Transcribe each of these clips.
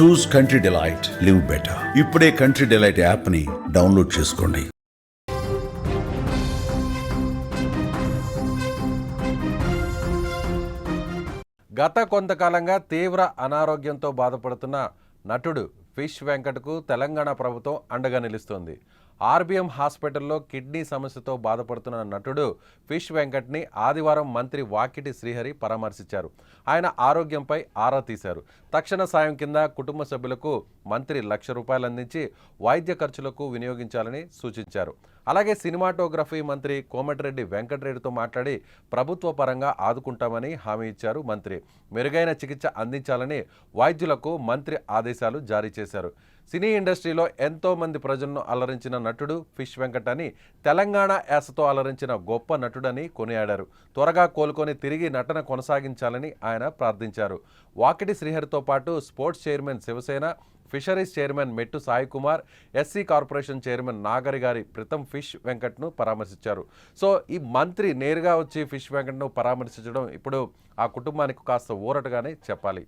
Choose country delight live better. ఇప్పుడే country delight యాప్ని download చేసుకోండి. గత కొంతకాలంగా తీవ్ర అనారోగ్యంతో బాధపడుతున్న నటుడు ఫిష్ వెంకట్కు తెలంగాణ ప్రభుత్వం అండగా నిలుస్తోంది. ఆర్బీఎం హాస్పిటల్లో కిడ్నీ సమస్యతో బాధపడుతున్న నటుడు ఫిష్ వెంకట్ని ఆదివారం మంత్రి వాకిటి శ్రీహరి పరామర్శించారు. ఆయన ఆరోగ్యంపై ఆరా తీశారు. తక్షణ సాయం కింద కుటుంబ సభ్యులకు మంత్రి లక్ష రూపాయలు అందించి వైద్య ఖర్చులకు వినియోగించాలని సూచించారు. అలాగే సినిమాటోగ్రఫీ మంత్రి కోమటిరెడ్డి వెంకటరెడ్డితో మాట్లాడి ప్రభుత్వ పరంగా ఆదుకుంటామని హామీ ఇచ్చారు మంత్రి. మెరుగైన చికిత్స అందించాలని వైద్యులకు మంత్రి ఆదేశాలు జారీ చేశారు. సినీ ఇండస్ట్రీలో ఎంతోమంది ప్రజలను అలరించిన నటుడు ఫిష్ వెంకట్ అని తెలంగాణ యాసతో అలరించిన గొప్ప నటుడని కొనియాడారు. త్వరగా కోలుకొని తిరిగి నటన కొనసాగించాలని ఆయన ప్రార్థించారు. వాకిటి శ్రీహరితో పాటు sports chairman Shivasena fisheries chairman Mettu Sai Kumar SC corporation chairman Nagari గారి ప్రితం ఫిష్ వెంకట్ను పరామర్శించారు. సో ఈ మంత్రి నేరుగా వచ్చి ఫిష్ వెంకట్ను పరామర్శించడం ఇప్పుడు ఆ కుటుంబానికి కాస్త ఊరటగానే చెప్పాలి.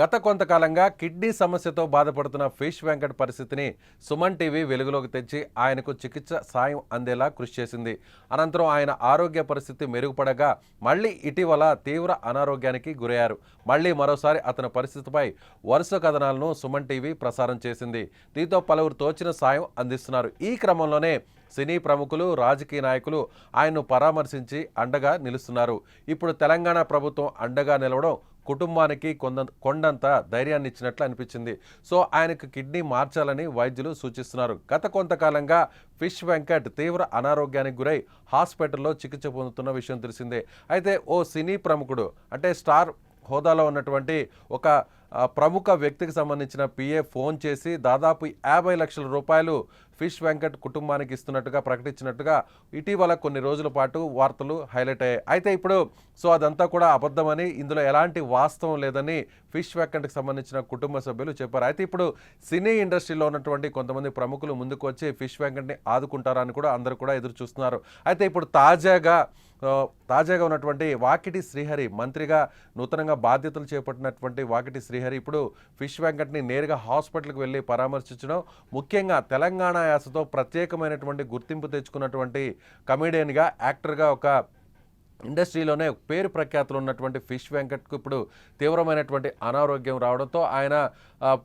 గత కొంతకాలంగా కిడ్నీ సమస్యతో బాధపడుతున్న ఫిష్ వెంకట్ పరిస్థితిని సుమన్ టీవీ వెలుగులోకి తెచ్చి ఆయనకు చికిత్స సాయం అందేలా కృషి చేసింది. అనంతరం ఆయన ఆరోగ్య పరిస్థితి మెరుగుపడగా మళ్ళీ ఇటీవల తీవ్ర అనారోగ్యానికి గురయ్యారు. మళ్ళీ మరోసారి అతని పరిస్థితిపై వరుస కథనాలను సుమన్ టీవీ ప్రసారం చేసింది. దీంతో పలువురు తోచిన సాయం అందిస్తున్నారు. ఈ క్రమంలోనే సినీ ప్రముఖులు రాజకీయ నాయకులు ఆయన్ను పరామర్శించి అండగా నిలుస్తున్నారు. ఇప్పుడు తెలంగాణ ప్రభుత్వం అండగా నిలవడం కుటుంబానికి కొంద కొండంత ధైర్యాన్ని ఇచ్చినట్లు అనిపించింది. సో ఆయనకు కిడ్నీ మార్చాలని వైద్యులు సూచిస్తున్నారు. గత కొంతకాలంగా ఫిష్ వెంకట్ తీవ్ర అనారోగ్యానికి గురై హాస్పిటల్లో చికిత్స పొందుతున్న విషయం తెలిసిందే. అయితే ఓ సినీ ప్రముఖుడు అంటే స్టార్ హోదాలో ఉన్నటువంటి ఒక ప్రముఖ వ్యక్తికి సంబంధించిన పిఏ ఫోన్ చేసి దాదాపు యాభై లక్షల రూపాయలు ఫిష్ వెంకట్ కుటుంబానికి ఇస్తున్నట్టుగా ప్రకటించినట్టుగా ఇటీవల కొన్ని రోజుల పాటు వార్తలు హైలైట్ అయ్యాయి. అయితే ఇప్పుడు సో అదంతా కూడా అబద్ధమని ఇందులో ఎలాంటి వాస్తవం లేదని ఫిష్ వెంకట్కి సంబంధించిన కుటుంబ సభ్యులు చెప్పారు. అయితే ఇప్పుడు సినీ ఇండస్ట్రీలో ఉన్నటువంటి కొంతమంది ప్రముఖులు ముందుకు వచ్చి ఫిష్ వెంకట్ని ఆదుకుంటారని కూడా అందరూ కూడా ఎదురు చూస్తున్నారు. అయితే ఇప్పుడు తాజాగా తాజాగా ఉన్నటువంటి వాకిటి శ్రీహరి మంత్రిగా నూతనంగా బాధ్యతలు చేపట్టినటువంటి వాకిటి శ్రీహరి ఇప్పుడు ఫిష్ వెంకట్ని నేరుగా హాస్పిటల్కి వెళ్ళి పరామర్శించడం ముఖ్యంగా తెలంగాణ యాసతో ప్రత్యేకమైనటువంటి గుర్తింపు తెచ్చుకున్నటువంటి కమెడియన్గా యాక్టర్గా ఒక ఇండస్ట్రీలోనే పేరు ప్రఖ్యాతులు ఉన్నటువంటి ఫిష్ వెంకట్కు ఇప్పుడు తీవ్రమైనటువంటి అనారోగ్యం రావడంతో ఆయన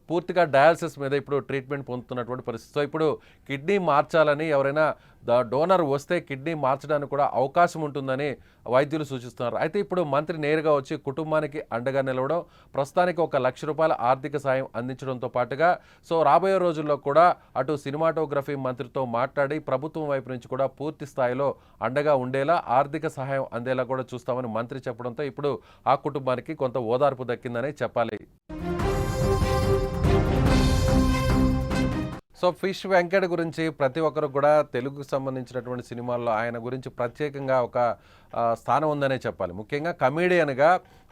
పూర్తిగా డయాలసిస్ మీద ఇప్పుడు ట్రీట్మెంట్ పొందుతున్నటువంటి పరిస్థితి. సో ఇప్పుడు కిడ్నీ మార్చాలని ఎవరైనా డోనర్ వస్తే కిడ్నీ మార్చడానికి కూడా అవకాశం ఉంటుందని వైద్యులు సూచిస్తున్నారు. అయితే ఇప్పుడు మంత్రి నేరుగా వచ్చి కుటుంబానికి అండగా నిలవడం ప్రస్తుతానికి ఒక లక్ష రూపాయల ఆర్థిక సాయం అందించడంతో పాటుగా సో రాబోయే రోజుల్లో కూడా అటు సినిమాటోగ్రఫీ మంత్రితో మాట్లాడి ప్రభుత్వం వైపు నుంచి కూడా పూర్తి స్థాయిలో అండగా ఉండేలా ఆర్థిక సహాయం అందేలా కూడా చూస్తామని మంత్రి చెప్పడంతో ఇప్పుడు ఆ కుటుంబానికి కొంత ఓదార్పు దక్కిందని చెప్పాలి. సో ఫిష్ వెంకట్ గురించి ప్రతి ఒక్కరు కూడా తెలుగుకు సంబంధించినటువంటి సినిమాల్లో ఆయన గురించి ప్రత్యేకంగా ఒక స్థానం ఉందనే చెప్పాలి. ముఖ్యంగా కమీడియన్గా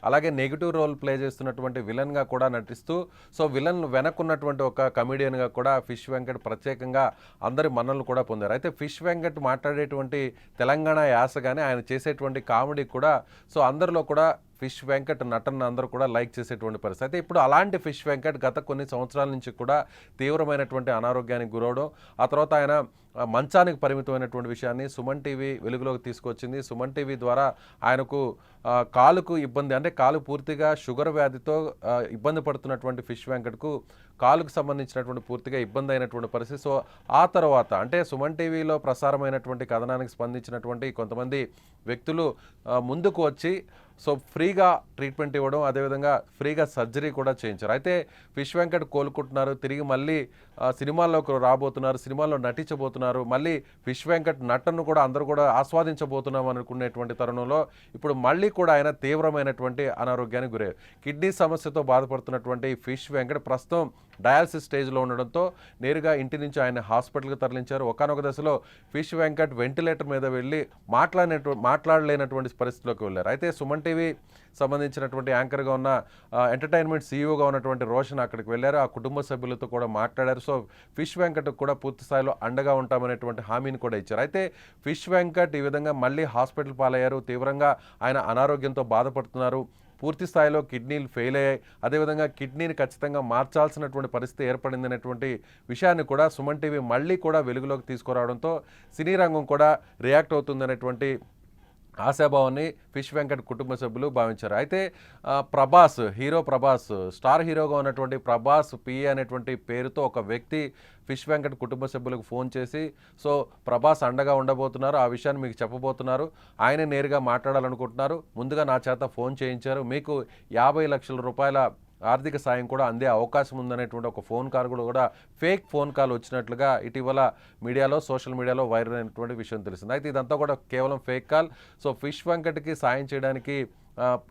అలాగే నెగిటివ్ రోల్ ప్లే చేస్తున్నటువంటి విలన్గా కూడా నటిస్తూ సో విలన్ వెనక్కున్నటువంటి ఒక కమీడియన్గా కూడా ఫిష్ వెంకట్ ప్రత్యేకంగా అందరి మన్నలు కూడా పొందారు. అయితే ఫిష్ వెంకట్ మాట్లాడేటువంటి తెలంగాణ యాస కానీ ఆయన చేసేటువంటి కామెడీ కూడా సో అందరిలో కూడా ఫిష్ వెంకట్ నటన అందరూ కూడా లైక్ చేసేటువంటి పరిస్థితి. అయితే ఇప్పుడు అలాంటి ఫిష్ వెంకట్ గత కొన్ని సంవత్సరాల నుంచి కూడా తీవ్రమైనటువంటి అనారోగ్యానికి గురవడం ఆ తర్వాత ఆయన మంచానికి పరిమితమైనటువంటి విషయాన్ని సుమన్ టీవీ వెలుగులోకి తీసుకొచ్చింది. సుమన్ టీవీ ద్వారా ఆయనకు కాలుకు ఇబ్బంది అంటే కాలు పూర్తిగా షుగర్ వ్యాధితో ఇబ్బంది పడుతున్నటువంటి ఫిష్ వెంకట్కు కాలుకు సంబంధించినటువంటి పూర్తిగా ఇబ్బంది అయినటువంటి పరిస్థితి. సో ఆ తర్వాత అంటే సుమన్ టీవీలో ప్రసారమైనటువంటి కథనానికి స్పందించినటువంటి కొంతమంది వ్యక్తులు ముందుకు వచ్చి సో ఫ్రీగా ట్రీట్మెంట్ ఇవ్వడం అదేవిధంగా ఫ్రీగా సర్జరీ కూడా చేయించారు. అయితే ఫిష్ వెంకట్ కోలుకుంటున్నారు తిరిగి మళ్ళీ సినిమాల్లోకి రాబోతున్నారు సినిమాల్లో నటించబోతున్నారు మళ్ళీ ఫిష్ వెంకట్ నటనను కూడా అందరూ కూడా ఆస్వాదించబోతున్నాం అనుకునేటువంటి తరుణంలో ఇప్పుడు మళ్ళీ కూడా ఆయన తీవ్రమైనటువంటి అనారోగ్యానికి గురయ్యారు. కిడ్నీ సమస్యతో బాధపడుతున్నటువంటి ఫిష్ వెంకట్ ప్రస్తుతం డయాలసిస్ స్టేజ్లో ఉండడంతో నేరుగా ఇంటి నుంచి ఆయన హాస్పిటల్కి తరలించారు. ఒకనొక దశలో ఫిష్ వెంకట్ వెంటిలేటర్ మీద వెళ్ళి మాట్లాడినటువంటి మాట్లాడలేనటువంటి పరిస్థితిలోకి వెళ్ళారు. అయితే సుమన్ టీవీ సంబంధించినటువంటి యాంకర్గా ఉన్న ఎంటర్టైన్మెంట్ సీఈఓగా ఉన్నటువంటి రోషన్ అక్కడికి వెళ్ళారు. ఆ కుటుంబ సభ్యులతో కూడా మాట్లాడారు. సో ఫిష్ వెంకట్ కూడా పూర్తి స్థాయిలో అండగా ఉంటామనేటువంటి హామీని కూడా ఇచ్చారు. అయితే ఫిష్ వెంకట్ ఈ విధంగా మళ్ళీ హాస్పిటల్ పాలయ్యారు. తీవ్రంగా ఆయన అనారోగ్యంతో బాధపడుతున్నారు. పూర్తి స్థాయిలో కిడ్నీలు ఫెయిల్ అయ్యాయి. అదేవిధంగా కిడ్నీని ఖచ్చితంగా మార్చాల్సినటువంటి పరిస్థితి ఏర్పడింది అనేటువంటి విషయాన్ని కూడా సుమన్ టీవీ మళ్ళీ కూడా వెలుగులోకి తీసుకురావడంతో సినీ రంగం కూడా రియాక్ట్ అవుతుందనేటువంటి ఆశాభావాన్ని ఫిష్ వెంకట్ కుటుంబ సభ్యులు భావించారు. అయితే ప్రభాస్ హీరో ప్రభాస్ స్టార్ హీరోగా ఉన్నటువంటి ప్రభాస్ పిఏ అనేటువంటి పేరుతో ఒక వ్యక్తి ఫిష్ వెంకట్ కుటుంబ సభ్యులకు ఫోన్ చేసి సో ప్రభాస్ అండగా ఉండబోతున్నారు ఆ విషయాన్ని మీకు చెప్పబోతున్నారు ఆయన నేరుగా మాట్లాడాలనుకుంటున్నారు ముందుగా నా చేత ఫోన్ చేయించారు మీకు యాభై లక్షల రూపాయల ఆర్థిక సాయం కూడా అందే అవకాశం ఉందనేటువంటి ఒక ఫోన్ కాల్ కూడా కూడా ఫేక్ ఫోన్ కాల్ వచ్చినట్లుగా ఇటీవల మీడియాలో సోషల్ మీడియాలో వైరల్ అయినటువంటి విషయం తెలిసింది. అయితే ఇదంతా కూడా కేవలం ఫేక్ కాల్. సో ఫిష్ వెంకట్కి సాయం చేయడానికి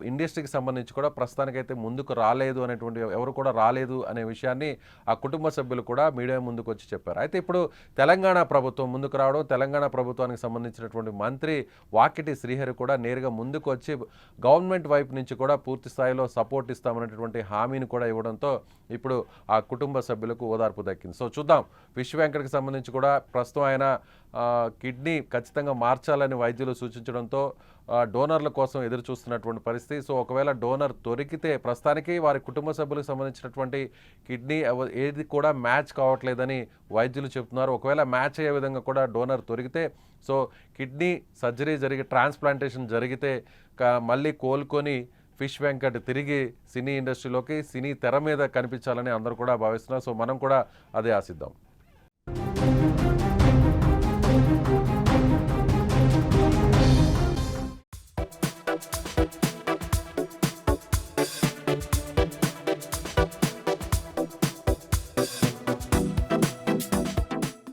ఇండస్ట్రీకి సంబంధించి కూడా ప్రస్తుతానికైతే ముందుకు రాలేదు అనేటువంటి ఎవరు కూడా రాలేదు అనే విషయాన్ని ఆ కుటుంబ సభ్యులు కూడా మీడియా ముందుకు వచ్చి చెప్పారు. అయితే ఇప్పుడు తెలంగాణ ప్రభుత్వం ముందుకు రావడం తెలంగాణ ప్రభుత్వానికి సంబంధించినటువంటి మంత్రి వాకిటి శ్రీహరి కూడా నేరుగా ముందుకు వచ్చి గవర్నమెంట్ వైపు నుంచి కూడా పూర్తి స్థాయిలో సపోర్ట్ ఇస్తామనేటువంటి హామీని కూడా ఇవ్వడంతో ఇప్పుడు ఆ కుటుంబ సభ్యులకు ఓదార్పు దక్కింది. సో చూద్దాం. విశ్వ సంబంధించి కూడా ప్రస్తుతం ఆయన కిడ్నీ ఖచ్చితంగా మార్చాలని వైద్యులు సూచించడంతో డోనర్ల కోసం ఎదురు చూస్తున్నటువంటి పరిస్థితి. సో ఒకవేళ డోనర్ దొరికితే ప్రస్తుతానికి వారి కుటుంబ సభ్యులకు సంబంధించినటువంటి కిడ్నీ ఏది కూడా మ్యాచ్ కావట్లేదని వైద్యులు చెప్తున్నారు ఒకవేళ మ్యాచ్ అయ్యే విధంగా కూడా డోనర్ దొరికితే సో కిడ్నీ సర్జరీ జరిగి ట్రాన్స్ప్లాంటేషన్ జరిగితే మళ్ళీ కోలుకొని ఫిష్ వెంకట్ తిరిగి సినీ ఇండస్ట్రీలోకి సినీ తెర మీద కనిపించాలని అందరూ కూడా భావిస్తున్నారు. సో మనం కూడా అదే ఆశిద్దాం.